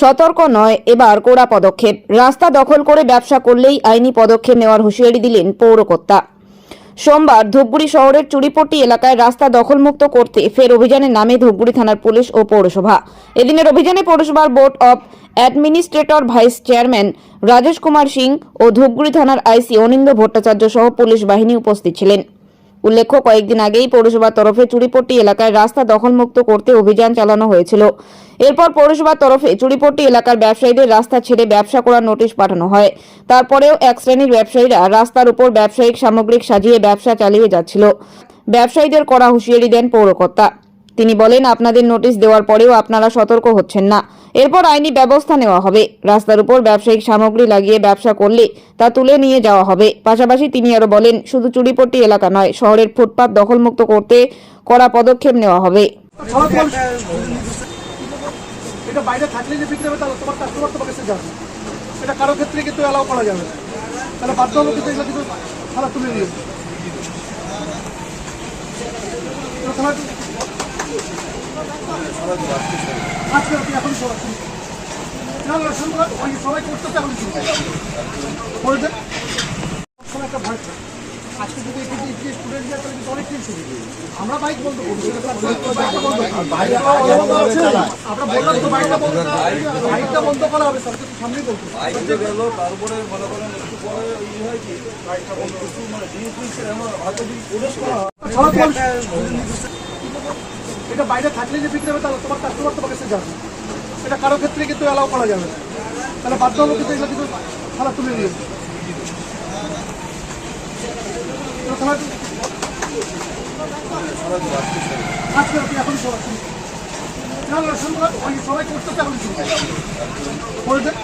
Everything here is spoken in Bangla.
সতর্ক নয় এবার কড়া পদক্ষেপ। রাস্তা দখল করে ব্যবসা করলেই আইনি পদক্ষেপ নেওয়ার হুঁশিয়ারি দিলেন পৌরকর্তা। সোমবার ধূপগুড়ি শহরের চুরিপট্টি এলাকায় রাস্তা দখলমুক্ত করতে ফের অভিযানে নামে ধূপগুড়ি থানার পুলিশ ও পৌরসভা। এদিনের অভিযানে পৌরসভার board of administrator vice chairman Rajesh Kumar Singh ও ধূপগুড়ি থানার আইসি অনিন্দ ভট্টাচার্য সহ পুলিশ বাহিনী উপস্থিত ছিলেন। উল্লেখ্য, কয়েকদিন আগেই পৌরসভার তরফে চুরিপট্টি এলাকায় রাস্তা দখলমুক্ত করতে অভিযান চালানো হয়েছিল। এরপর পৌরসভার তরফে চুরিপট্টি এলাকার ব্যবসায়ীদের রাস্তা ছেড়ে ব্যবসা করার নোটিশ পাঠানো হয়। তারপরেও এক শ্রেণির ব্যবসায়ীরা রাস্তার উপর ব্যবসায়িক সামগ্রিক সাজিয়ে ব্যবসা চালিয়ে যাচ্ছিল। ব্যবসায়ীদের করা হুঁশিয়ারি দেন পৌরকর্তা। তিনি বলেন, আপনাদের নোটিশ দেওয়ার পরেও আপনারা সতর্ক হচ্ছেন না। এরপর আইনি ব্যবস্থা নেওয়া হবে। রাস্তার উপর ব্যবসায়িক সামগ্রী লাগিয়ে ব্যবসা করলে তা তুলে নিয়ে যাওয়া হবে। পাশাপাশি তিনি আরও বলেন, শুধু চুরিপট্টি এলাকা নয়, শহরের ফুটপাত দখলমুক্ত করতে কড়া পদক্ষেপ নেওয়া হবে। কারও করা আজকে রাতে এখন সবাই না শুরু করো। ওই সবাই করতেছে এখন শুরু করো। করে দেন সবসময় একটা ভয় থাকে। আজকে যদি এখানে যে স্টুডেন্ট যায় তাহলে কিন্তু অনেক কিছু আমরা বাইক বন্ধ করব। আমরা বললাম তো বাইকটা বন্ধ বাইকটা বন্ধ করা হবে সরকার তো সামনেই বলতো গেল তারপরে মনে করেন একটু পরে ই হয় কি বাইকটা বন্ধ মানে হয়তো যদি করা এটা বাইরে থাকলে যে বিক্রি হবে তাহলে তোমার কাস্টমার তোমার কাছে যাবে এটা কারও ক্ষেত্রে কিন্তু অ্যালাউ করা যাবে না। তাহলে বাধ্য হলো কিন্তু এগুলো কিন্তু থানা তুলে নিয়ে এখন সবাই সবাই করতেছে, এখন শুরু করো। করে দেন